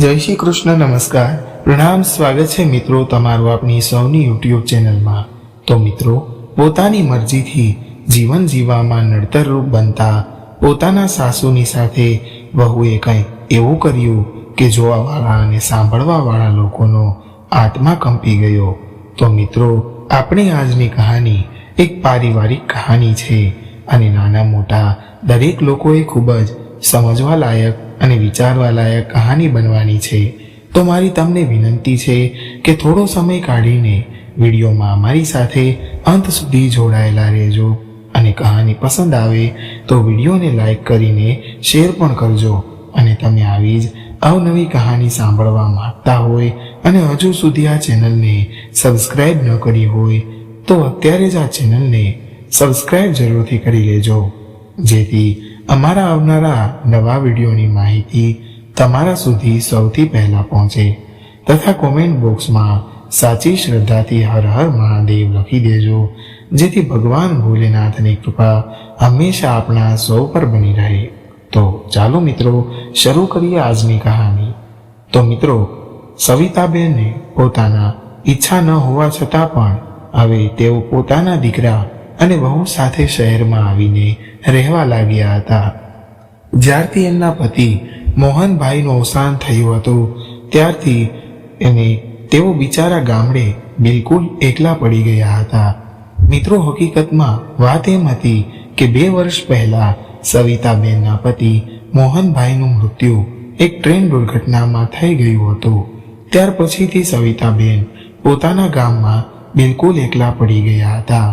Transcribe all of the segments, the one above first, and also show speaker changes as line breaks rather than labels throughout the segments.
જય શ્રી કૃષ્ણ, નમસ્કાર. પ્રણામ, સ્વાગત છે મિત્રો તમારું આપની સૌની યુટ્યુબ ચેનલમાં. તો મિત્રો, પોતાની મરજીથી જીવન જીવવામાં નડતરરૂપ બનતા પોતાના સાસુની સાથે વહુએ કંઈક એવું કર્યું કે જોવાવાળા અને સાંભળવાવાળા લોકોનો આત્મા કંપી ગયો. તો મિત્રો, આપણી આજની કહાની એક પારિવારિક કહાની છે અને નાના મોટા દરેક લોકોએ ખૂબ જ સમજવા લાયક અને વિચારવા લાયક કહાની બનવાની છે, તો મારી તમને વિનંતી છે કે થોડો સમય કાઢીને વિડીયોમાં અમારી સાથે અંત સુધી જોડાયેલા રહેજો અને કહાની પસંદ આવે તો વિડીયોને લાઈક કરીને શેર પણ કરજો અને તમે આવી જ અવનવી કહાની સાંભળવા માંગતા હોય અને હજુ સુધી આ ચેનલને સબસ્ક્રાઇબ ન કરી હોય, તો અત્યારે જ આ ચેનલને સબસ્ક્રાઇબ જરૂરથી કરી લેજો. જેથી અમારા આવનારા નવા વિડીયોની માહિતી તમારા સુધી સૌથી પહેલા પહોંચે તથા કોમેન્ટ બોક્સમાં સાચી શ્રદ્ધાથી હર હર મહાદેવ લખી દેજો, જેથી ભગવાન ભોલેનાથની કૃપા હંમેશા આપણા સૌ પર બની રહે. તો ચાલો મિત્રો, શરૂ કરીએ આજની કહાની. તો મિત્રો, સવિતાબેને પોતાના ઈચ્છા ન હોવા છતાં પણ હવે તેઓ પોતાના દીકરા અને વહુ સાથે શહેરમાં આવીને રહેવા લાગ્યા હતા. જ્યારથી એમના પતિ મોહનભાઈનું અવસાન થયું હતું, ત્યારથી એને તેઓ બિચારા ગામડે બિલકુલ એકલા પડી ગયા હતા. મિત્રો, હકીકતમાં વાત એમ હતી કે બે વર્ષ પહેલા સવિતાબેનના પતિ મોહનભાઈનું મૃત્યુ એક ટ્રેન દુર્ઘટનામાં થઈ ગયું હતું. ત્યાર પછીથી સવિતાબેન પોતાના ગામમાં બિલકુલ એકલા પડી ગયા હતા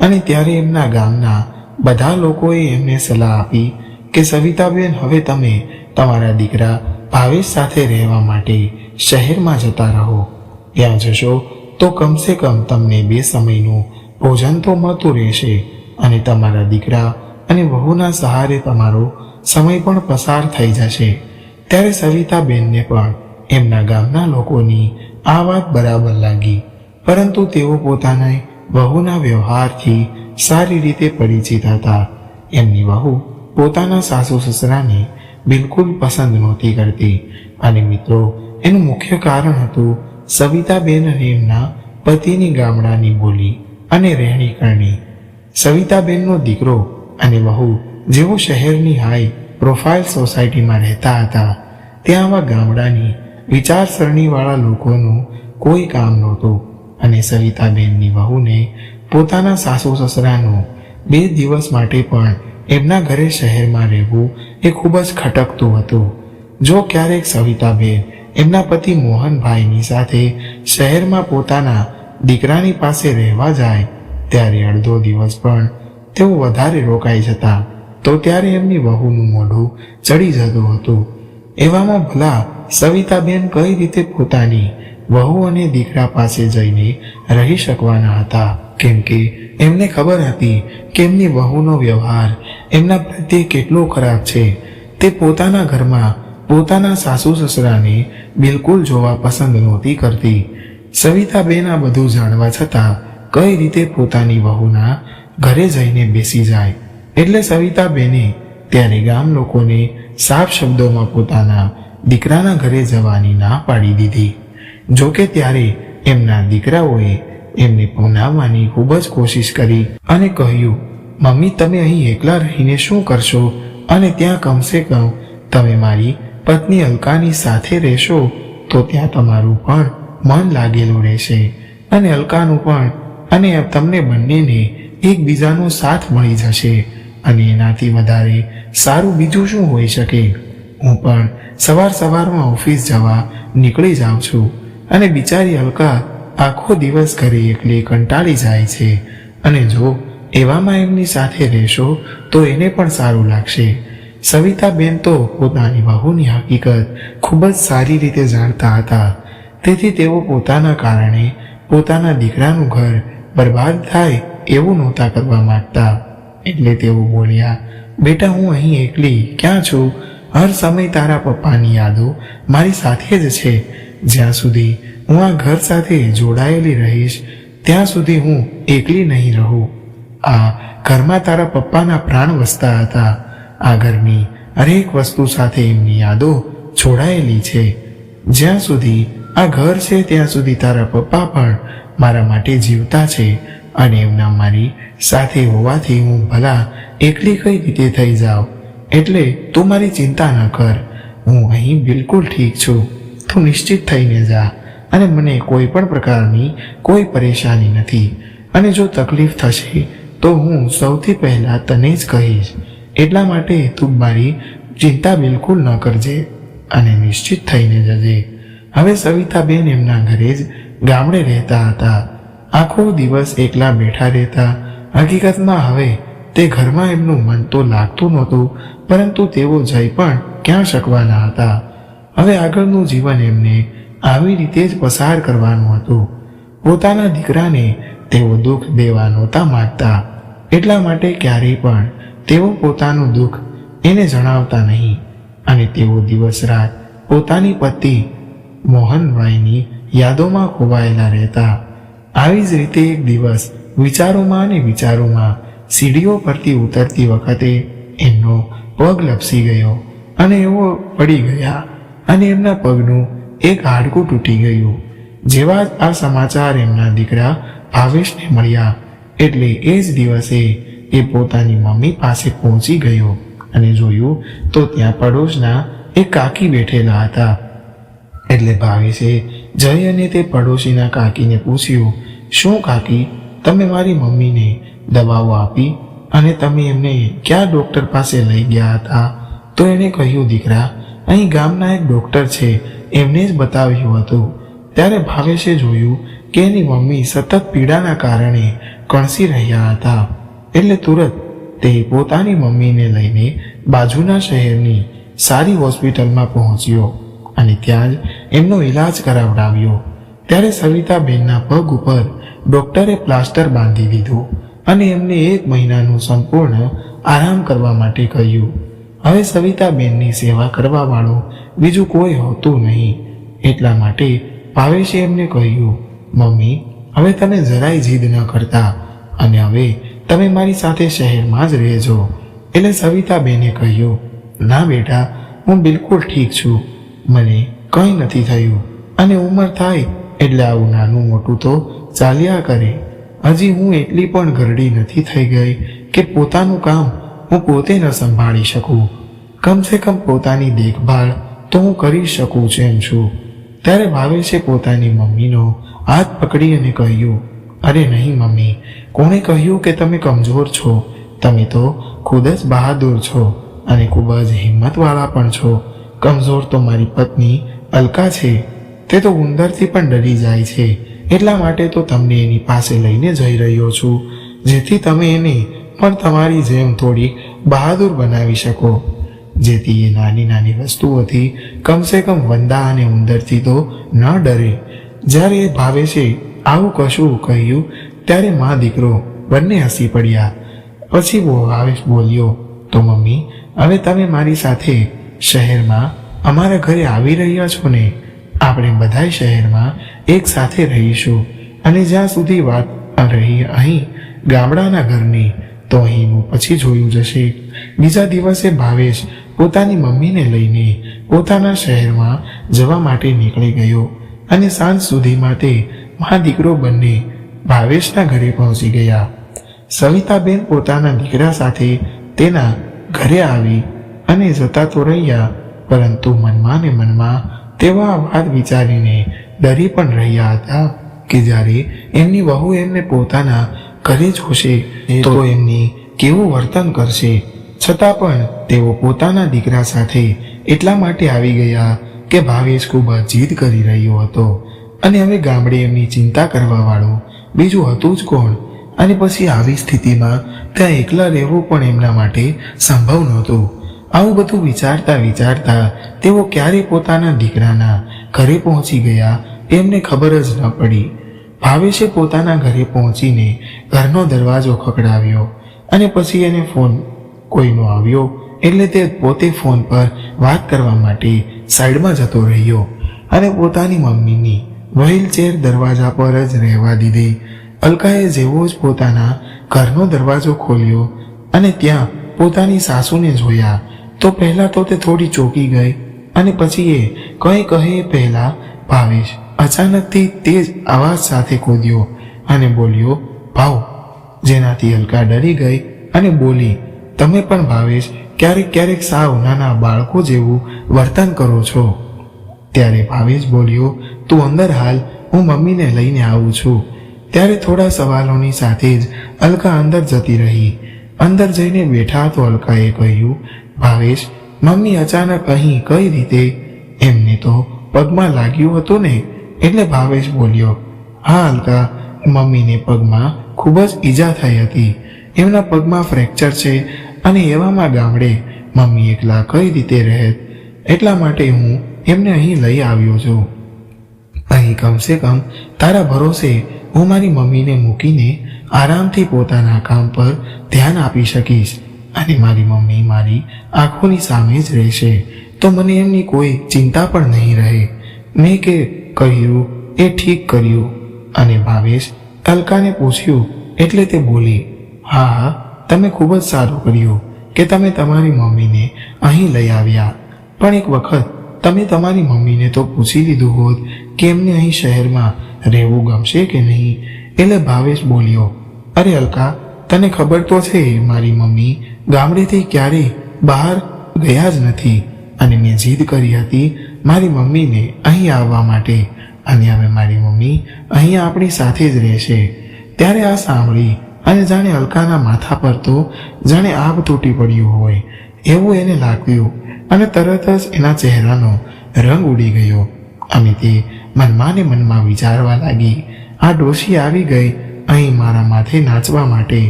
અને ત્યારે એમના ગામના બધા લોકોએ એમને સલાહ આપી કે, સવિતાબેન, હવે તમે તમારા દીકરા ભાવેશ સાથે રહેવા માટે શહેરમાં જતા રહો. ત્યાં જશો તો કમસે કમ તમને બે સમયનું ભોજન તો મળતું રહેશે અને તમારા દીકરા અને વહુના સહારે તમારો સમય પણ પસાર થઈ જશે. ત્યારે સવિતાબેનને પણ એમના ગામના લોકોની આ વાત બરાબર લાગી. પરંતુ તેઓ પોતાના વહુના વ્યવહારથી સારી રીતે પરિચિત હતા. એમની વહુ પોતાના સાસુ સસરાને બિલકુલ પસંદ નહોતી કરતી અને મિત્રો, એનું મુખ્ય કારણ હતું સવિતાબેન રેમના પતિની ગામડાની બોલી અને રહેણી કરણી. સવિતાબેનનો દીકરો અને વહુ જેઓ શહેરની હાઈ પ્રોફાઇલ સોસાયટીમાં રહેતા હતા, ત્યાં આવા ગામડાની વિચારસરણીવાળા લોકોનું કોઈ કામ નહોતું. અને સવિતાબેનની વહુને પોતાના સાસુ સસરાનું બે દિવસ માટે પણ એમના ઘરે શહેરમાં રહેવું એ ખૂબ જ ખટકતું હતું. જો ક્યારેક સવિતાબેન એમના પતિ મોહનભાઈની સાથે શહેરમાં પોતાના દીકરાની પાસે રહેવા જાય, ત્યારે અડધો દિવસ પણ તેઓ વધારે રોકાઈ જતા, તો ત્યારે એમની વહુનું મોઢું ચડી જતું હતું. એવામાં ભલા સવિતાબેન કઈ રીતે પોતાની વહુ અને દીકરા પાસે જઈને રહી શકવાના હતા. કેમ કે એમને ખબર હતી કે એમની વહુનો વ્યવહાર એમના પ્રત્યે કેટલો ખરાબ છે. તે પોતાના ઘરમાં પોતાના સાસુ સસરાને બિલકુલ જોવા પસંદ નહોતી કરતી. સવિતાબેન આ બધું જાણવા છતાં કઈ રીતે પોતાની વહુના ઘરે જઈને બેસી જાય? એટલે સવિતાબેને ત્યારે ગામ લોકોને સાફ શબ્દોમાં પોતાના દીકરાના ઘરે જવાની ના પાડી દીધી. જોકે ત્યારે એમના દીકરાઓએ એમને પહોંચાડવાની ખૂબ જ કોશિશ કરી અને કહ્યું, મમ્મી, તમે અહીં એકલા રહીને શું કરશો? અને ત્યાં કમસે કમ તમે મારી પત્ની અલકાની સાથે રહેશો, તો ત્યાં તમારું પણ મન લાગેલું રહેશે. અને અલકાનું પણ. અને તમને બંનેને એકબીજાનો સાથ મળી જશે. અને એનાથી વધારે સારું બીજું શું હોઈ શકે? હું પણ સવાર સવારમાં ઓફિસ જવા નીકળી જાઉં છું. અને બિચારી અલકા આખો દિવસ ઘરે એકલી કંટાળી જાય છે. અને જો એવામાં એમની સાથે રહેશો, તો એને પણ સારું લાગશે. સવિતાબેન તો પોતાની વહુની હકીકત ખૂબ જ સારી રીતે જાણતા હતા. તેથી તેઓ પોતાના કારણે પોતાના દીકરાનું ઘર બરબાદ થાય એવું નહોતા કરવા માંગતા. એટલે તેઓ બોલ્યા, બેટા, હું અહીં એકલી ક્યાં છું? હર સમય તારા પપ્પાની યાદો મારી સાથે જ છે. જ્યાં સુધી હું આ ઘર સાથે જોડાયેલી રહીશ, ત્યાં સુધી હું એકલી નહીં રહું. આ ઘરમાં તારા પપ્પાના પ્રાણ વસતા હતા. આ ઘરની હરેક વસ્તુ સાથે એમની યાદો જોડાયેલી છે. જ્યાં સુધી આ ઘર છે, ત્યાં સુધી તારા પપ્પા પણ મારા માટે જીવતા છે અને એમના મારી સાથે હોવાથી હું ભલા એકલી કઈ રીતે થઈ જાઉં? એટલે તું મારી ચિંતા ન કર. હું અહીં બિલકુલ ઠીક છું. તું નિશ્ચિત થઈને જા અને મને કોઈ પણ પ્રકારની કોઈ પરેશાની નથી. અને જો તકલીફ થશે, તો હું સૌથી પહેલાં તને જ કહીશ. એટલા માટે તું મારી ચિંતા બિલકુલ ન કરજે અને નિશ્ચિત થઈને જજે. હવે સવિતાબેન એમના ઘરે જ ગામડે રહેતા હતા. આખો દિવસ એકલા બેઠા રહેતા. હકીકતમાં હવે તે ઘરમાં એમનું મન તો લાગતું નહોતું, પરંતુ તેઓ જઈ પણ ક્યાં શકવાના હતા? હવે આગળનું જીવન એમને આવી રીતે જ પસાર કરવાનું હતું. પોતાના દીકરાને તેઓ દુઃખ દેવા નહોતા માગતા. એટલા માટે ક્યારેય પણ તેઓ પોતાનું દુઃખ એને જણાવતા નહીં. અને તેઓ દિવસ રાત પોતાની પતિ મોહનભાઈની યાદોમાં ખોવાયેલા રહેતા. આવી જ રીતે એક દિવસ વિચારોમાં અને વિચારોમાં સીડીઓ પરથી ઉતરતી વખતે એમનો પગ લપસી ગયો અને એવો પડી ગયા. અને એમના પગનું એક હાડકું તૂટી ગયું. જેવા જ આ સમાચાર એમના દીકરા ભાવેશને મળ્યા. એટલે એ જ દિવસે એ પોતાની મમ્મી પાસે પહોંચી ગયો અને જોયું તો ત્યાં પડોશના એક કાકી બેઠેલા હતા. એટલે ભાવેશે જઈ અને તે પડોશીના કાકીને પૂછ્યું, શું કાકી, તમે મારી મમ્મીને દવાઓ આપી અને તમે એમને ક્યાં ડૉક્ટર પાસે લઈ ગયા હતા? તો એણે કહ્યું, દીકરા અહીં ગામના એક ડૉક્ટર છે, એમને જ બતાવ્યું હતું. ત્યારે ભાવેશે જોયું કે એની મમ્મી સતત પીડાના કારણે કણસી રહ્યા હતા. એટલે તુરત તે પોતાની મમ્મીને લઈને બાજુના શહેરની સારી હોસ્પિટલમાં પહોંચ્યો અને ત્યાં જ એમનો ઈલાજ કરાવડાવ્યો. ત્યારે સવિતાબેનના પગ ઉપર ડૉક્ટરે પ્લાસ્ટર બાંધી દીધું અને એમને એક મહિનાનું સંપૂર્ણ આરામ કરવા માટે કહ્યું. હવે સવિતાબેનની સેવા કરવાવાળું બીજું કોઈ હોતું નહીં. એટલા માટે ભાવેશે એમને કહ્યું, મમ્મી, હવે તમે જરાય જીદ ન કરતા અને હવે તમે મારી સાથે શહેરમાં જ રહેજો. એટલે સવિતાબેને કહ્યું, ના બેટા, હું બિલકુલ ઠીક છું. મને કંઈ નથી થયું અને ઉંમર થાય એટલે આવું નાનું મોટું તો ચાલ્યા કરે. હજી હું એટલી પણ ઘરડી નથી થઈ ગઈ કે પોતાનું કામ હું પોતે ન સંભાળી શકું. કમસે કમ પોતાની દેખભાળ તો હું કરી શકું છું એમ છું. ત્યારે ભાવેશે પોતાની મમ્મીનો હાથ પકડી અને કહ્યું, અરે નહીં મમ્મી, કોણે કહ્યું કે તમે કમજોર છો? તમે તો ખુદ જ બહાદુર છો અને ખૂબ જ હિંમતવાળા પણ છો. કમજોર તો મારી પત્ની અલકા છે. તે તો ઉંદરથી પણ ડરી જાય છે. એટલા માટે તો તમને એની પાસે લઈને જઈ રહ્યો છું, જેથી તમે એને પણ તમારી જેમ થોડી બહાદુર બનાવી શકો. જેથી એ નાની નાની વસ્તુઓથી કમસે કમ વંદા અને ઉંદરથી તો ન ડરે. જ્યારે એ ભાવે છે, આવું કશું કહ્યું, ત્યારે મા દીકરો બંને હસી પડ્યા. પછી ભાવેશ બોલ્યો, તો મમ્મી, હવે તમે મારી સાથે શહેરમાં અમારા ઘરે આવી રહ્યા છો ને? આપણે બધાય શહેરમાં એક સાથે રહીશું. અને જ્યાં સુધી વાત રહી અહીં, ગામડાના ઘરની, તો અહીંનું પછી જોયું જશે. બીજા દિવસે ભાવેશ પોતાની મમ્મીને લઈને પોતાના શહેરમાં જવા માટે નીકળી ગયો અને સાંજ સુધીમાં તે મા દીકરો બંને ભાવેશના ઘરે પહોંચી ગયા. સવિતાબેન પોતાના દીકરા સાથે તેના ઘરે આવી અને જતા તો રહ્યા, પરંતુ મનમાં ને મનમાં તેવા વાત વિચારીને ડરી પણ રહ્યા હતા કે જ્યારે એમની વહુ એમને પોતાના ઘરે જોશે તો એમની કેવું વર્તન કરશે? છતાં પણ તેઓ પોતાના દીકરા સાથે એટલા માટે આવી ગયા કે ભાવેશ ખૂબ જીદ કરી રહ્યો હતો. અને હવે ગામડે એમની ચિંતા કરવાવાળું બીજું હતું જ કોણ? અને પછી આવી સ્થિતિમાં ત્યાં એકલા રહેવું પણ એમના માટે સંભવ નહોતું. આવું બધું વિચારતા વિચારતા તેઓ ક્યારે પોતાના દીકરાના ઘરે પહોંચી ગયા એમને ખબર જ ન પડી. ભાવેશે પોતાના ઘરે પહોંચીને ઘરનો દરવાજો ખખડાવ્યો અને પછી એને ફોન કોઈનો આવ્યો એટલે તે પોતે ફોન પર વાત કરવા માટે સાઈડમાં જતો રહ્યો અને પોતાની મમ્મીની વ્હીલચેર દરવાજા પર જ રહેવા દીધી. અલકાએ જેવો જ પોતાના ઘરનો દરવાજો ખોલ્યો અને ત્યાં પોતાની સાસુને જોયા તો પહેલાં તો તે થોડી ચોંકી ગઈ અને પછી એ કંઈ કહે પહેલાં ભાવેશ અચાનકથી તેજ અવાજ સાથે કૂદ્યો અને બોલ્યો, ભાવ. જેનાથી અલકા ડરી ગઈ અને બોલી તમે પણ ભાવેશ ક્યારેક ક્યારેક સાવ નાના બાળકો જેવું વર્તન કરો છો. ત્યારે ભાવેશ બોલ્યો, તું અંદર હાલ, હું મમ્મીને લઈને આવું છું. ત્યારે થોડા સવાલોની સાથે જ અલકા અંદર જતી રહી. અંદર જઈને બેઠા તો અલકાએ કહ્યું, ભાવેશ, મમ્મી અચાનક અહીં કઈ રીતે? એમને તો પગમાં લાગ્યું હતું ને, એટલે ભાવેશ બોલ્યો, હા, અલકા, મમ્મીને પગમાં ખૂબ જ ઈજા થઈ હતી. એમના પગમાં ફ્રેક્ચર છે અને એવામાં ગામડે મમ્મી એકલા કઈ રીતે રહે એટલા માટે હું એમને અહીં લઈ આવ્યો છું. અહીં કમસે કમ તારા ભરોસે હું મારી મમ્મીને મૂકીને આરામથી પોતાના કામ પર ધ્યાન આપી શકીશ અને મારી મમ્મી મારી આંખોની સામે જ રહેશે. તો મને એમની કોઈ ચિંતા પણ નહીં રહે. મેં કે કહ્યું એ ઠીક કર્યું. અને ભાવેશ અલકાને પૂછ્યું, એટલે તે બોલી, હા તમે ખૂબ જ સારું કર્યું કે તમે તમારી મમ્મીને અહીં લઈ આવ્યા. પણ એક વખત તમે તમારી મમ્મીને તો પૂછી લીધું હોત કે એમને અહીં શહેરમાં રહેવું ગમશે કે નહીં? એટલે ભાવેશ બોલ્યો, અરે અલકા, તને ખબર તો છે મારી મમ્મી ગામડેથી ક્યારેય બહાર ગયા જ નથી અને મેં જીદ કરી હતી મારી મમ્મીને અહીં આવવા માટે. અને હવે મારી મમ્મી અહીં આપણી સાથે જ રહેશે. ત્યારે આ સાંભળી અને જાણે અલકાના માથા પર તો જાણે આભ તૂટી પડ્યું હોય, એવું એને લાગ્યું અને તરત જ એના ચહેરાનો રંગ ઉડી ગયો અને તે મનમાં ને મનમાં વિચારવા લાગી, આ ડોશી આવી ગઈ, અહીં મારા માથે નાચવા માટે.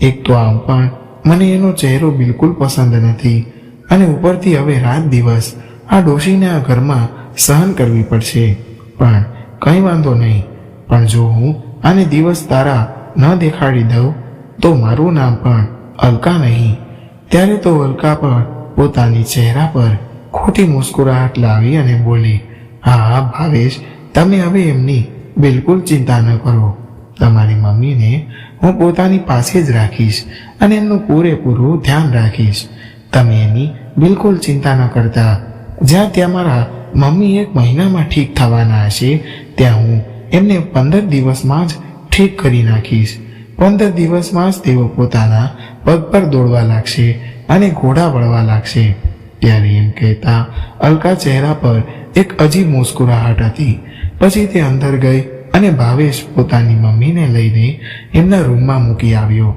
એક તો આમ પણ મને એનો ચહેરો બિલકુલ પસંદ નથી અને ઉપરથી હવે રાત દિવસ આ ડોશીને આ ઘરમાં સહન કરવી પડશે. પણ કંઈ વાંધો નહીં. પણ જો હું આને દિવસ તારા ન દેખાડી દઉં તો મારું નામ પણ અલકા નહીં. ત્યારે તો અલકા પણ પોતાની ચહેરા પર ખોટી મુસ્કુરાહટ લાવી અને બોલી, હા, ભાવેશ, તમે હવે એમની બિલકુલ ચિંતા ન કરો. તમારી મમ્મીને હું પોતાની પાસે જ રાખીશ અને એમનું પૂરેપૂરું ધ્યાન રાખીશ. તમે એની બિલકુલ ચિંતા ન કરતા. જ્યાં ત્યાં મારા મમ્મી એક મહિનામાં ઠીક થવાના હશે, ત્યાં હું એમને પંદર દિવસમાં જ ઠીક કરી નાખીશ. પંદર દિવસમાં જ તેઓ પોતાના પગ પર દોડવા લાગશે અને ઘોડા વળવા લાગશે. ત્યારે એમ કહેતા અલકા ચહેરા પર એક અજીબ મુસ્કુરાહટ હતી. પછી તે અંદર ગઈ અને ભાવેશ પોતાની મમ્મીને લઈને એમના રૂમમાં મૂકી આવ્યો.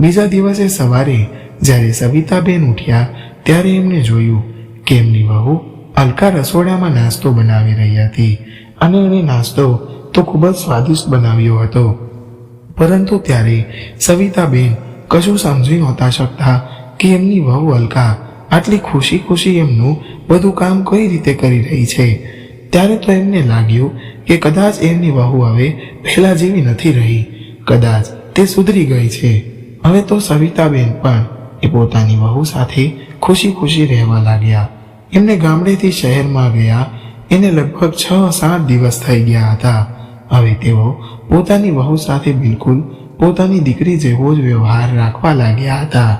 બીજા દિવસે સવારે જ્યારે સવિતાબેન ઉઠ્યા ત્યારે એમને જોયું કે એમની વહુ અલકા રસોડામાં નાસ્તો બનાવી રહી હતી અને એણે નાસ્તો તો ખૂબ જ સ્વાદિષ્ટ બનાવ્યો હતો. પરંતુ ત્યારે સવિતાબેન કશું સમજી નહોતા શકતા કે એમની વહુ અલકા આટલી ખુશી ખુશી એમનું બધું કામ કઈ રીતે કરી રહી છે. ત્યારે તો એમને લાગ્યું કે કદાચ એમની વહુ હવે પહેલા જેવી નથી રહી. કદાચ તે સુધરી ગઈ છે. હવે તો સવિતાબેન પણ એ પોતાની વહુ સાથે ખુશી ખુશી રહેવા લાગ્યા. એમને ગામડેથી શહેરમાં ગયા. એને લગભગ છ સાત દિવસ થઈ ગયા હતા. હવે તેઓ પોતાની વહુ સાથે બિલકુલ પોતાની દીકરી જેવો જ વ્યવહાર રાખવા લાગ્યા હતા.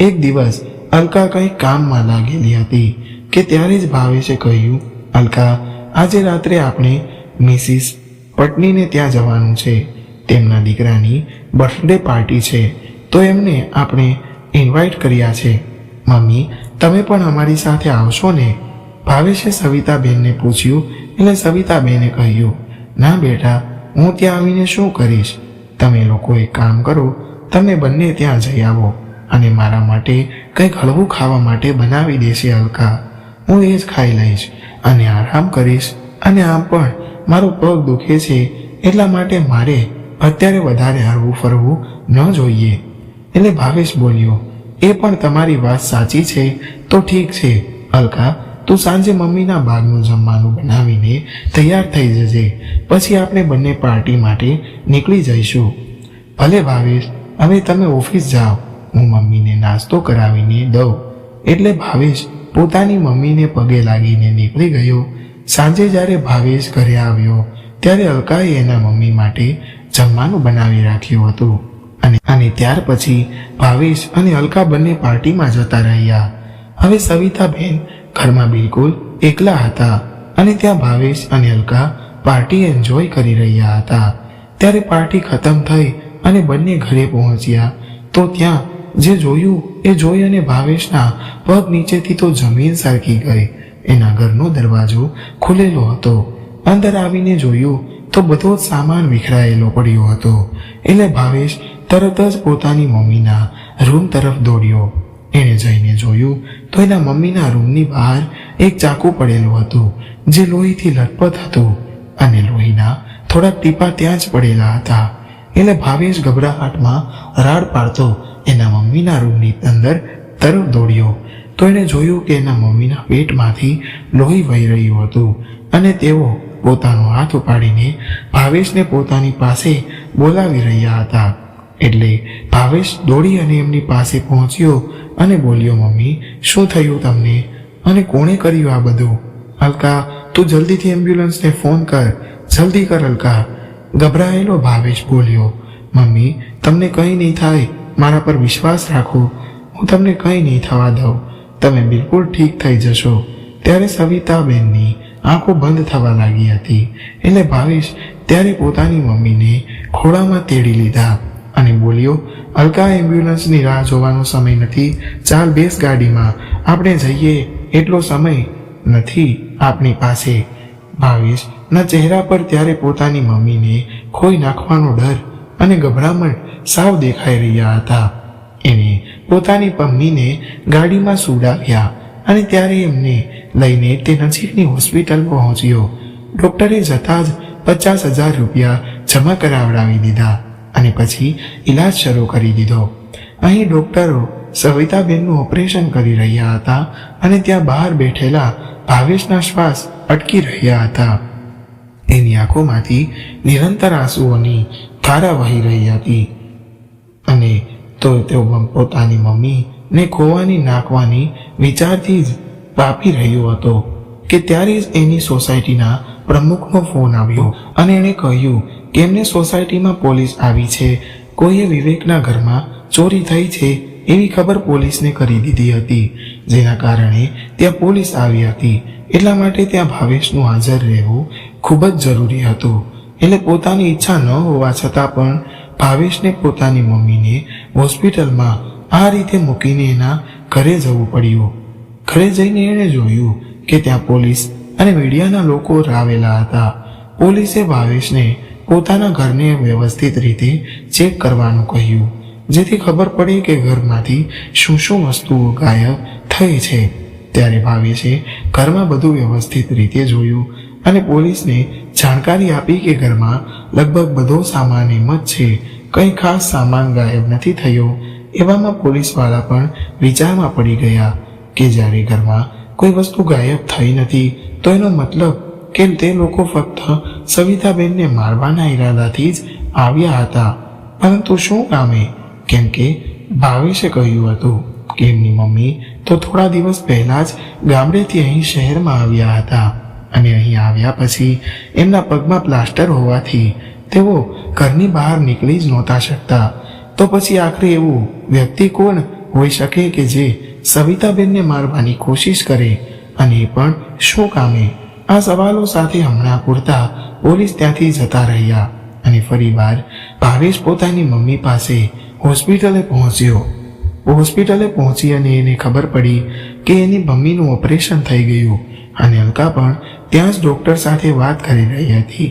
એક દિવસ અલકા કંઈ કામમાં લાગેલી હતી કે ત્યારે જ ભાવેશે કહ્યું, અલકા, આજે રાત્રે આપણે મિસિસ પટનીને ત્યાં જવાનું છે. તેમના દીકરાની બર્થડે પાર્ટી છે, તો એમને આપણે ઇન્વાઇટ કર્યા છે. મમ્મી, તમે પણ અમારી સાથે આવશો ને? ભાવેશે સવિતાબેનને પૂછ્યું, એટલે સવિતાબેને કહ્યું ના બેટા, હું ત્યાં આવીને શું કરીશ? તમે લોકો એક કામ કરો, તમે બંને ત્યાં જઈ આવો અને મારા માટે કંઈક હળવું ખાવા માટે બનાવી દેશે અલકા હું એ જ ખાઈ લઈશ અને આરામ કરીશ અને આમ પણ મારો પગ દુખે છે એટલા માટે મારે અત્યારે વધારે હરવું ફરવું ન જોઈએ. એટલે ભાવેશ બોલ્યો, એ પણ તમારી વાત સાચી છે, તો ઠીક છે અલકા તું સાંજે મમ્મીના બાગનું જમવાનું બનાવીને તૈયાર થઈ જજે. પછી આપણે બંને પાર્ટી માટે નીકળી જઈશું. ભલે ભાવેશ, હવે તમે ઓફિસ જાઓ. હું મમ્મીને નાસ્તો કરાવીને દઉં. એટલે ભાવેશ પોતાની મમ્મીને પગે લાગીને નીકળી ગયો. સાંજે જ્યારે ભાવેશ ઘરે આવ્યો, ત્યારે અલકાએ એના મમ્મી માટે જમવાનું બનાવી રાખ્યું હતું. અને અને ત્યાર પછી ભાવેશ અને અલકા બંને પાર્ટીમાં જતા રહ્યા. હવે સવિતાબેન ઘરમાં બિલકુલ એકલા હતા અને ત્યાં ભાવેશ અને અલકા પાર્ટી એન્જોય કરી રહ્યા હતા. ત્યારે પાર્ટી ખતમ થઈ અને બંને ઘરે પહોંચ્યા. તો ત્યાં જે જોયું એ જોઈ અને ભાવેશના પગ નીચેથી તો જમીન સરકી ગઈ. એના ઘરનો દરવાજો ખુલેલો હતો. અંદર આવીને જોયું તો બધો સામાન વિખરાયેલો પડ્યો હતો. એટલે ભાવેશ તરત જ પોતાની મમ્મીના રૂમ તરફ દોડ્યો. એણે જઈને જોયું તો એના મમ્મીના રૂમની બહાર એક ચાકુ પડેલું હતું, જે લોહીથી લથપથ હતું અને લોહીના થોડાક ટીપા ત્યાં જ પડેલા હતા. એટલે ભાવેશ ગભરાહટમાં રાડ પાડતો એના મમ્મીના રૂમની અંદર તરફ દોડ્યો. તો એણે જોયું કે એના મમ્મીના પેટમાંથી લોહી વહી રહ્યું હતું અને તેઓ પોતાનો હાથ ઉપાડીને ભાવેશને પોતાની પાસે બોલાવી રહ્યા હતા. એટલે ભાવેશ દોડી અને એમની પાસે પહોંચ્યો અને બોલ્યો, મમ્મી, શું થયું તમને? અને કોણે કર્યું આ બધું? અલકા, તું જલ્દીથી એમ્બ્યુલન્સને ફોન કર. જલ્દી કર, અલકા. ગભરાયેલો ભાવેશ બોલ્યો, મમ્મી, તમને કંઈ નહીં થાય. મારા પર વિશ્વાસ રાખો. હું તમને કંઈ નહીં થવા દઉં. તમે બિલકુલ ઠીક થઈ જશો. ત્યારે સવિતાબેનની આંખો બંધ થવા લાગી હતી. એટલે ભાવેશ ત્યારે પોતાની મમ્મીને ખોળામાં તેડી લીધા. અને બોલ્યો, અલકા એમ્બ્યુલન્સની રાહ જોવાનો સમય નથી. ચાલ બેસ ગાડીમાં. આપણે જઈએ. એટલો સમય નથી આપણી પાસે. ભાવેશના ચહેરા પર ત્યારે પોતાની મમ્મીને ખોઈ નાખવાનો ડર અને ગભરામણ સાવ દેખાઈ રહ્યા હતા. એને પોતાની મમ્મીને ગાડીમાં સુડાવ્યા અને ત્યારે એમને લઈને તે નજીકની હોસ્પિટલ પહોંચ્યો. ડૉક્ટરે જતાં જ પચાસ હજાર રૂપિયા જમા કરાવડાવી દીધા. અને પછી ઈલાજ શરૂ કરી દીધો. અહીં ડૉક્ટરો સવિતાબેનનું ઓપરેશન કરી રહ્યા હતા અને ત્યાં બહાર બેઠેલા ભાવેશના શ્વાસ અટકી રહ્યા હતા. એની આંખોમાંથી નિરંતર આંસુઓની ધારા વહી રહી હતી. અને તો તેઓ પોતાની મમ્મીને ખોવાની નાખવાની વિચારથી જ પાપી રહ્યો હતો કે ત્યારે જ એની સોસાયટીના પ્રમુખનો ફોન આવ્યો અને એણે કહ્યું એમને સોસાયટીમાં પોલીસ આવી છે. કોઈએ વિવેકના ઘરમાં ચોરી થઈ છે એવી ખબર પોલીસને કરી દીધી હતી, જેના કારણે ત્યાં પોલીસ આવી હતી. એટલા માટે ત્યાં ભાવેશનું હાજર રહેવું ખૂબ જ જરૂરી હતું. એટલે પોતાની ઈચ્છા ન હોવા છતાં પણ ભાવેશને પોતાની મમ્મીને હોસ્પિટલમાં આ રીતે મૂકીને એના ઘરે જવું પડ્યું. ઘરે જઈને એણે જોયું કે ત્યાં પોલીસ અને મીડિયાના લોકો રાવેલા હતા. પોલીસે ભાવેશને પોતાના ઘરને વ્યવસ્થિત રીતે ચેક કરવાનું કહ્યું. જેથી ખબર પડે કે ઘરમાંથી શું શું વસ્તુઓ ગાયબ થઈ છે. ત્યારે ભાવેશે ઘરમાં બધું વ્યવસ્થિત રીતે જોયું અને પોલીસને જાણકારી આપી કે ઘરમાં લગભગ બધો સામાન એમ જ છે. કંઈ ખાસ સામાન ગાયબ નથી થયો એવામાં પોલીસવાળા પણ વિચારમાં પડી ગયા કે જ્યારે ઘરમાં કોઈ વસ્તુ ગાયબ થઈ નથી, તો એનો મતલબ કે તે લોકો ફક્ત સવિતાબેનને મારવાના ઈરાદાથી જ આવ્યા હતા. પરંતુ શું કામે? કેમ કે ભાવેશે કહ્યું હતું કે એમની મમ્મી તો થોડા દિવસ પહેલા જ ગામડેથી અહીં શહેરમાં આવ્યા હતા અને અહીં આવ્યા પછી એમના પગમાં પ્લાસ્ટર હોવાથી તેઓ ઘરની બહાર નીકળી જ નહોતા શકતા. તો પછી આખરે એવું વ્યક્તિ કોણ હોઈ શકે કે જે સવિતાબેનને મારવાની કોશિશ કરે અને એ પણ શું કામે? આ સવાલો સાથે હમણાં પૂરતા પોલીસ ત્યાંથી જતા રહ્યા અને ફરીવાર ભાવેશ પોતાની મમ્મી પાસે હોસ્પિટલે પહોંચ્યો. હોસ્પિટલે પહોંચી અને એને ખબર પડી કે એની મમ્મીનું ઓપરેશન થઈ ગયું અને અલકા પણ ત્યાં જ ડૉક્ટર સાથે વાત કરી રહી હતી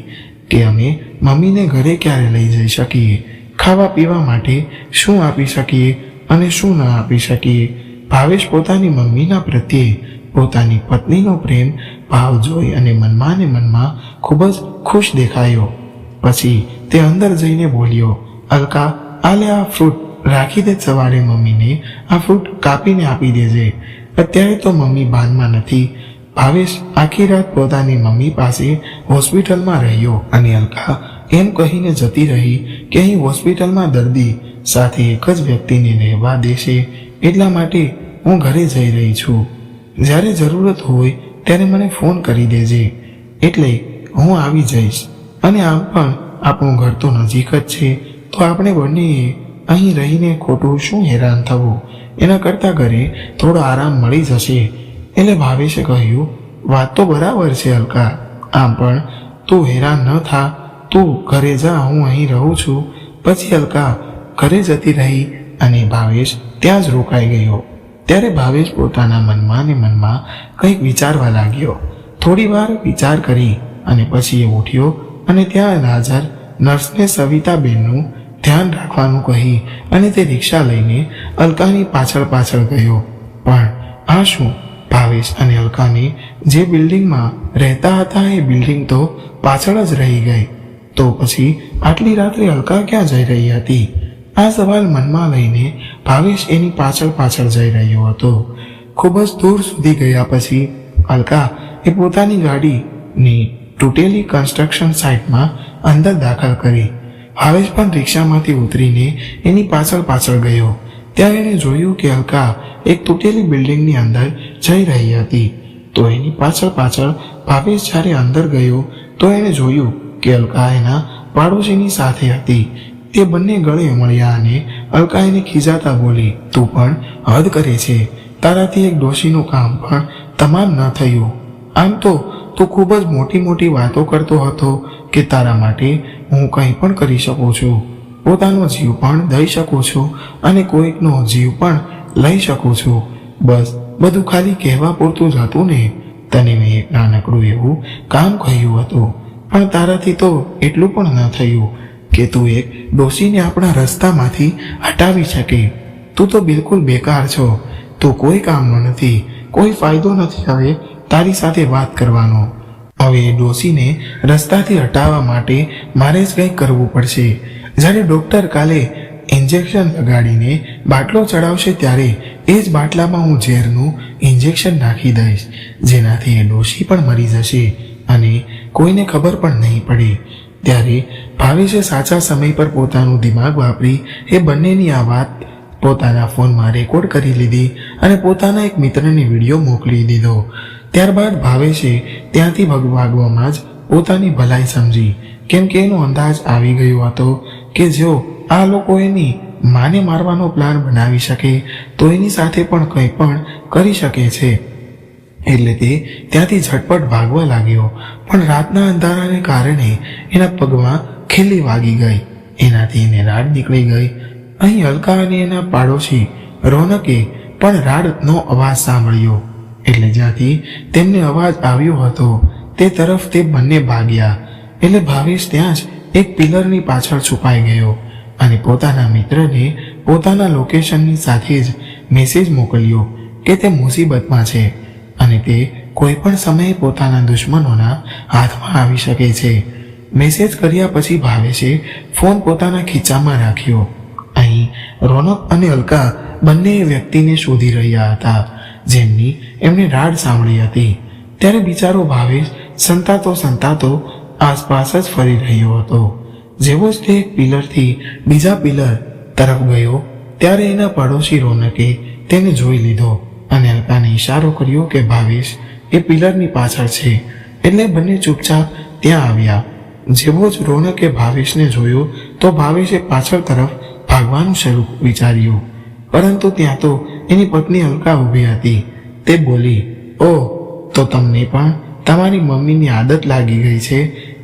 કે અમે મમ્મીને ઘરે ક્યારે લઈ જઈ શકીએ, ખાવા પીવા માટે શું આપી શકીએ અને શું ન આપી શકીએ. ભાવેશ પોતાની મમ્મીના પ્રત્યે પોતાની પત્નીનો પ્રેમ ભાવ જોઈ અને મનમાં ને મનમાં ખૂબ જ ખુશ દેખાયો. પછી તે અંદર જઈને બોલ્યો, અલકા, આલે આ ફ્રૂટ રાખી દે સવારે મમ્મીને. આ ફ્રૂટ કાપીને આપી દેજે. અત્યારે તો મમ્મી બાનમાં નથી. ભાવેશ આખી રાત પોતાની મમ્મી પાસે હોસ્પિટલમાં રહ્યો અને અલકા એમ કહીને જતી રહી કે અહીં હોસ્પિટલમાં દર્દી સાથે એક જ વ્યક્તિને રહેવા દેશે. એટલા માટે હું ઘરે જઈ રહી છું. જ્યારે જરૂરત હોય ત્યારે મને ફોન કરી દેજે. એટલે હું આવી જઈશ. અને આમ પણ આપણું ઘર તો નજીક જ છે. તો આપણે બંનેએ અહીં રહીને ખોટું શું હેરાન થવું? એના કરતાં ઘરે થોડો આરામ મળી જશે. એટલે ભાવેશે કહ્યું, વાત તો બરાબર છે અલકા. આમ પણ તું હેરાન ન થા. તું ઘરે જા, હું અહીં રહું છું. પછી અલકા ઘરે જતી રહી અને ભાવેશ ત્યાં જ રોકાઈ ગયો. ત્યારે ભાવેશ પોતાના મનમાં ને મનમાં કંઈક વિચારવા લાગ્યો. થોડી વાર વિચાર કરી અને પછી એ ઉઠ્યો અને ત્યાં હાજર નર્સને સવિતાબેનનું ધ્યાન રાખવાનું કહી અને તે રિક્ષા લઈને અલકાની પાછળ પાછળ ગયો. પણ આ શું? ભાવેશ અને અલકાની જે બિલ્ડિંગમાં રહેતા હતા એ બિલ્ડિંગ તો પાછળ જ રહી ગઈ. તો પછી આટલી રાત્રે અલકા ક્યાં જઈ રહી હતી? આ સવાલ મનમાં લઈને ભાવેશ એની પાછળ પાછળ જઈ રહ્યો હતો. ખૂબ જ દૂર સુધી ગયા પછી અલકા એ પોતાની ગાડીની તૂટેલી કન્સ્ટ્રક્શન સાઇટમાં અંદર દાખલ કરી. ભાવેશ પણ રિક્ષામાંથી ઉતરીને એની પાછળ પાછળ ગયો. ત્યાં એણે જોયું કે અલકા એક તૂટેલી બિલ્ડિંગની અંદર જઈ રહી હતી. તો એની પાછળ પાછળ ભાવેશ જ્યારે અંદર ગયો, તો એણે જોયું કે અલકા એના પાડોશીની સાથે હતી. તે બંને ગળે મળ્યા અને અલકા એને ખીજાતા બોલી, તું પણ હદ કરે છે. તારાથી એક ડોશીનું કામ પણ તમામ ન થયું. આમ તો તું ખૂબ જ મોટી મોટી વાતો કરતો હતો કે તારા માટે હું કંઈ પણ કરી શકું છું. પોતાનો જીવ પણ દઈ શકું છું અને કોઈકનો જીવ પણ લઈ શકું છું. બસ, બધું ખાલી કહેવા પૂરતું જ હતું ને. તને મેં એક નાનકડું એવું કામ કહ્યું હતું. પણ તારાથી તો એટલું પણ ન થયું. કે તું એક ડોશીને આપણા રસ્તામાંથી હટાવી શકે. તું તો બિલકુલ બેકાર છો. તું કોઈ કામનો નથી. કોઈ ફાયદો નથી હવે તારી સાથે વાત કરવાનો. હવે ડોશીને રસ્તાથી હટાવવા માટે મારે જ કંઈક કરવું પડશે. જ્યારે ડૉક્ટર કાલે ઇન્જેક્શન લગાડીને બાટલો ચડાવશે ત્યારે એ જ બાટલામાં હું ઝેરનું ઇન્જેક્શન નાખી દઈશ. જેનાથી એ ડોશી પણ મરી જશે અને કોઈને ખબર પણ નહીં પડે. ત્યારે ભાવેશે સાચા સમય પર પોતાનું દિમાગ વાપરી એ બંનેની આ વાત પોતાના ફોનમાં રેકોર્ડ કરી લીધી અને પોતાના એક મિત્રને વીડિયો મોકલી દીધો. ત્યારબાદ ભાવેશે ત્યાંથી ભગવાગવામાં જ પોતાની ભલાઈ સમજી. કેમ કે એનો અંદાજ આવી ગયો હતો કે જો આ લોકો એની માને મારવાનો પ્લાન બનાવી શકે, તો એની સાથે પણ કંઈ પણ કરી શકે છે. એટલે તે ત્યાંથી ઝટપટ ભાગવા લાગ્યો. પણ રાતના અંધારાને કારણે એના પગમાં ખીલી વાગી ગઈ. એનાથી એને રાડ નીકળી ગઈ. અહીં અલકા અને એના પાડોશી રોનકે પણ રાડનો અવાજ સાંભળ્યો. એટલે જ્યાંથી તેમને અવાજ આવ્યો હતો, તે તરફ તે બંને ભાગ્યા. એટલે ભાવેશ ત્યાં જ એક પિલરની પાછળ છુપાઈ ગયો અને પોતાના મિત્રને પોતાના લોકેશનની સાથે જ મેસેજ મોકલ્યો કે તે મુસીબતમાં છે. અને તે કોઈ પણ સમયે પોતાના દુશ્મનોના હાથમાં આવી શકે છે. મેસેજ કર્યા પછી ભાવેશે ફોન પોતાના ખીચામાં રાખ્યો. અહીં રોનક અને અલકા બંને વ્યક્તિને શોધી રહ્યા હતા, જેમની એમને રાડ સાંભળી હતી. ત્યારે બિચારો ભાવેશ સંતાતો સંતાતો આસપાસ જ ફરી રહ્યો હતો. જેવો જ તે એક પિલરથી બીજા પિલર તરફ ગયો, ત્યારે એના પડોશી રોનકે તેને જોઈ લીધો. અને અલકાને ઇશારો કર્યો કે ભાવેશ એ પિલરની પાછળ છે. એટલે બંને ચૂપચાપ ત્યાં આવ્યા. જેવો જ રોનકે ભાવેશને જોયો, તો ભાવેશે પાછળ તરફ ભાગવાનું શરૂ વિચાર્યું. પરંતુ ત્યાં તો એની પત્ની અલકા ઊભી હતી. તે બોલી, ઓ, તો તમને પણ તમારી મમ્મીની આદત લાગી ગઈ છે.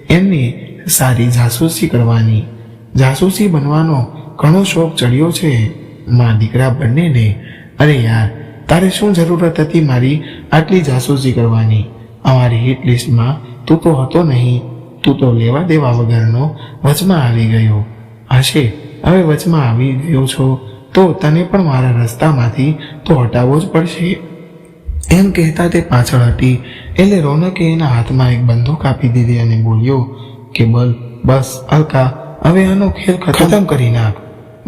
એમની સારી જાસૂસી કરવાની. જાસૂસી બનવાનો ઘણો શોખ ચડ્યો છે. માં દીકરા બંનેને. અરે યાર તારે શું જરૂરત હતી મારી આટલી જાસૂસી કરવાની? અમારી હિટ લિસ્ટમાં તું તો હતો નહીં. તું તો લેવા દેવા વગરનો વચમાં આવી ગયો. હશે હવે વચમાં આવી ગયો છો, તો તને પણ મારા રસ્તામાંથી તો હટાવવો જ પડશે. એમ કહેતા તે પાછળ હતી એટલે રોનકે એના હાથમાં એક બંદૂક આપી દીધી અને બોલ્યો કે, બલ, બસ, અલકા, હવે આનો ખેલ ખતમ કરી નાખ.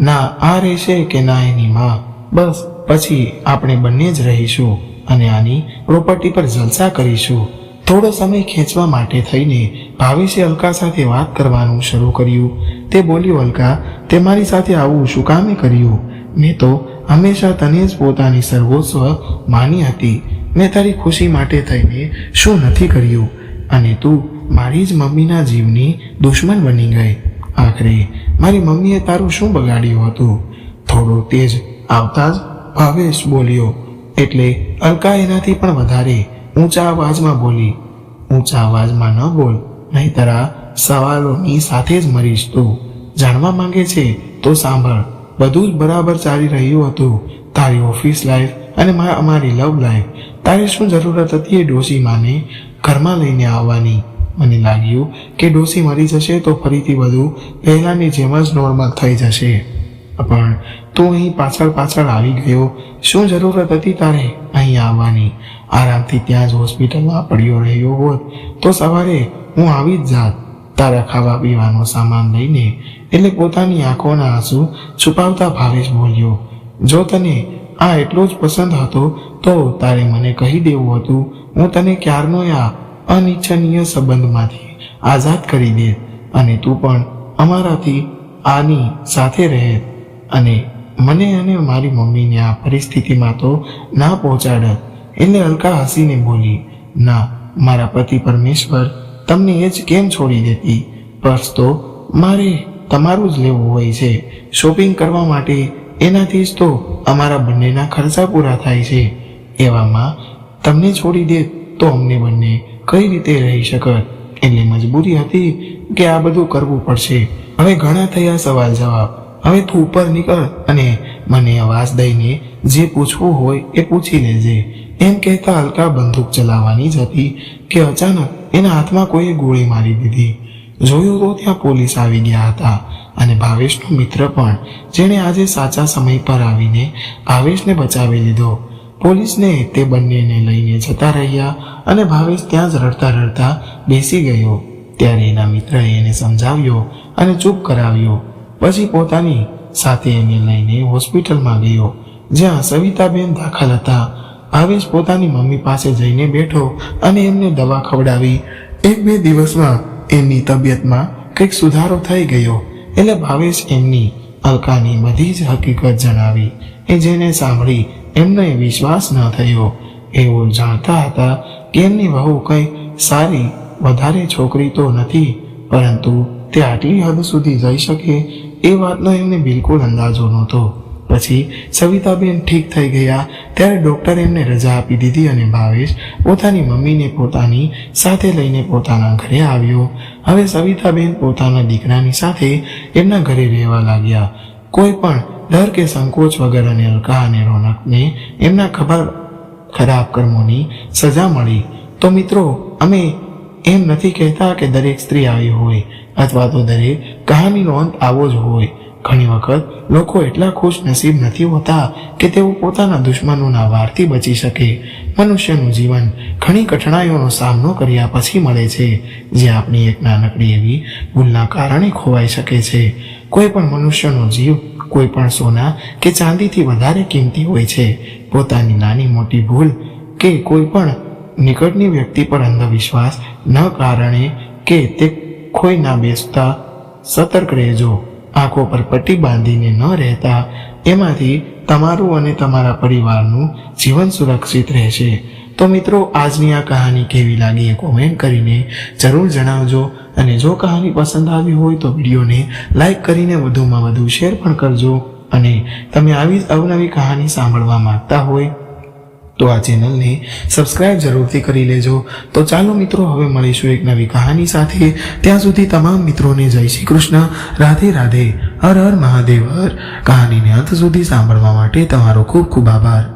ના, આ રહેશે કે ના એની માં? બસ પછી આપણે બંને જ રહીશું અને આની પ્રોપર્ટી પર જલસા કરીશું. થોડો સમય ખેંચવા માટે થઈને ભાવેશે અલકા સાથે વાત કરવાનું શરૂ કર્યું. તે બોલ્યું, અલકા, તે મારી સાથે આવું શું કામે કર્યું? મેં તો હંમેશા તને જ પોતાની સર્વોસ્વ માની હતી. મેં તારી ખુશી માટે થઈને શું નથી કર્યું? અને તું મારી જ મમ્મીના જીવની દુશ્મન બની ગઈ. આખરે મારી મમ્મીએ તારું શું બગાડ્યું હતું? થોડો તેજ આવતા જ ભાવેશ બોલ્યો, એટલે અલકા એનાથી પણ વધારે ઊંચા અવાજમાં બોલી, ઊંચા અવાજમાં ન બોલ, નહીતર આ સવાલોની સાથે જ મરીશ તું. જાણવા માંગે છે તો સાંભળ. બધું જ બરાબર ચાલી રહ્યું હતું. તારી ઓફિસ લાઈફ અને અમારી લવ લાઈફ. તારી શું જરૂરત હતી એ ડોસી માને ઘરમાં લઈને આવવાની. મને લાગ્યું કે ડોસી મરી જશે તો ફરીથી બધું પહેલાંની જેમ જ નોર્મલ થઈ જશે. પણ તું અહીં પાછળ પાછળ આવી ગયો. શું જરૂરત હતી તારે? અહીં આવવાની. આરામથી ત્યાં જ હોસ્પિટલમાં પડ્યો રહ્યો હોત, તો સવારે હું આવી જ જાત. તારા ખાવા પીવાનો સામાન લઈને એટલે પોતાની આંખોના આંસુ છુપાવતા ભાવેશ બોલ્યો, જો તને આ એટલો જ પસંદ હતો, તો તારે મને કહી દેવું હતું, હું તને ક્યારનો આ અનિચ્છનીય સંબંધમાંથી આઝાદ કરી દે અને તું પણ અમારાથી આની સાથે રહે અને મને અને મારી મમ્મીને આ પરિસ્થિતિમાં તો ના પહોંચાડત એટલે અલકા હસીને બોલી, ના, મારા પતિ પરમેશ્વર તમને એ જ કેમ છોડી દેતી? પર્સ તો મારે તમારું જ લેવું હોય છે. શોપિંગ કરવા માટે એનાથી જ તો અમારા બંનેના ખર્ચા પૂરા થાય છે. એવામાં તમને છોડી દે તો અમને બંને કઈ રીતે રહી શકત? એટલે મજબૂરી હતી કે આ બધું કરવું પડશે. હવે ઘણા થયા સવાલ જવાબ. હવે તું ઉપર નીકળ અને મને અવાજ દઈને જે પૂછવું હોય એ પૂછી લેજે. એમ કહેતા હલકા બંદૂક ચલાવવાની જ હતી કે અચાનક એના હાથમાં કોઈએ ગોળી મારી દીધી. જોયું તો ત્યાં પોલીસ આવી ગયા હતા અને ભાવેશનો મિત્ર પણ, જેણે આજે સાચા સમય પર આવીને ભાવેશને બચાવી લીધો. પોલીસને તે બંનેને લઈને જતા રહ્યા અને ભાવેશ ત્યાં જ રડતા રડતા બેસી ગયો. ત્યારે એના મિત્રએ એને સમજાવ્યો અને ચૂપ કરાવ્યો. પછી પોતાની સાથે એને લઈને હોસ્પિટલમાં ગયો, જ્યાં સવિતાબેન દાખલ હતા. ભાવેશ પોતાની મમ્મી પાસે જઈને બેઠો અને એમને દવા ખવડાવી. એક બે દિવસમાં એમની તબિયતમાં કંઈક સુધારો થઈ ગયો, એટલે ભાવેશ એમની અલકાની બધી જ હકીકત જણાવી એ જેને સાંભળી એમને વિશ્વાસ ન થયો. એવો જાણતા હતા કે એમની વહુ કંઈ સારી, વધારે છોકરી તો નથી, પરંતુ તે આટલી હદ સુધી જઈ શકે એ વાતનો એમને બિલકુલ અંદાજો નહોતો. પછી સવિતાબેન ઠીક થઈ ગયા, ત્યારે ડૉક્ટરે એમને રજા આપી દીધી અને ભાવેશ પોતાની મમ્મીને પોતાની સાથે લઈને પોતાના ઘરે આવ્યો. હવે સવિતાબેન પોતાના દીકરાની સાથે એમના ઘરે રહેવા લાગ્યા. કોઈ પણ ડર કે સંકોચ વગર અને અલકા અને રોનકને એમના ખબર ખરાબ કર્મોની સજા મળી. તો મિત્રો, અમે એમ નથી કહેતા કે દરેક સ્ત્રી આવી હોય અથવા તો દરેક કહાનીનો અંત આવો જ હોય. ઘણી વખત લોકો એટલા ખુશ નસીબ નથી હોતા કે તેઓ પોતાના દુશ્મનોના વારથી બચી શકે. મનુષ્યનું જીવન ઘણી કઠણાઈઓનો સામનો કર્યા પછી મળે છે, જે આપણી એક નાનકડી એવી ભૂલના કારણે ખોવાઈ શકે છે. કોઈ પણ મનુષ્યનો જીવ, કોઈ પણ સોના કે ચાંદીથી વધારે કિંમતી હોય છે. પોતાની નાની મોટી ભૂલ કે કોઈ પણ નિકટની વ્યક્તિ પર અંધવિશ્વાસ ન કારણે કે તે ખોઈ ના બેસતા સતર્ક રહેજો. આંખો પર પટ્ટી બાંધીને ન રહેતા એમાંથી તમારું અને તમારા પરિવારનું જીવન સુરક્ષિત રહેશે. તો મિત્રો, આજની આ કહાની કેવી લાગી એ કોમેન્ટ કરીને જરૂર જણાવજો. અને જો કહાની પસંદ આવી હોય તો વિડીયોને લાઈક કરીને વધુમાં વધુ શેર પણ કરજો. અને તમે આવી જ અવનવી કહાની સાંભળવા માંગતા હોય તો આ ચેનલને સબસ્ક્રાઇબ જરૂરથી કરી લેજો. તો ચાલો મિત્રો, હવે મળીશું એક નવી કહાની સાથે. ત્યાં સુધી તમામ મિત્રોને જય શ્રી કૃષ્ણ. રાધે રાધે. હર હર મહાદેવ. હર. કહાનીને અંત સુધી સાંભળવા માટે તમારો ખૂબ ખૂબ આભાર.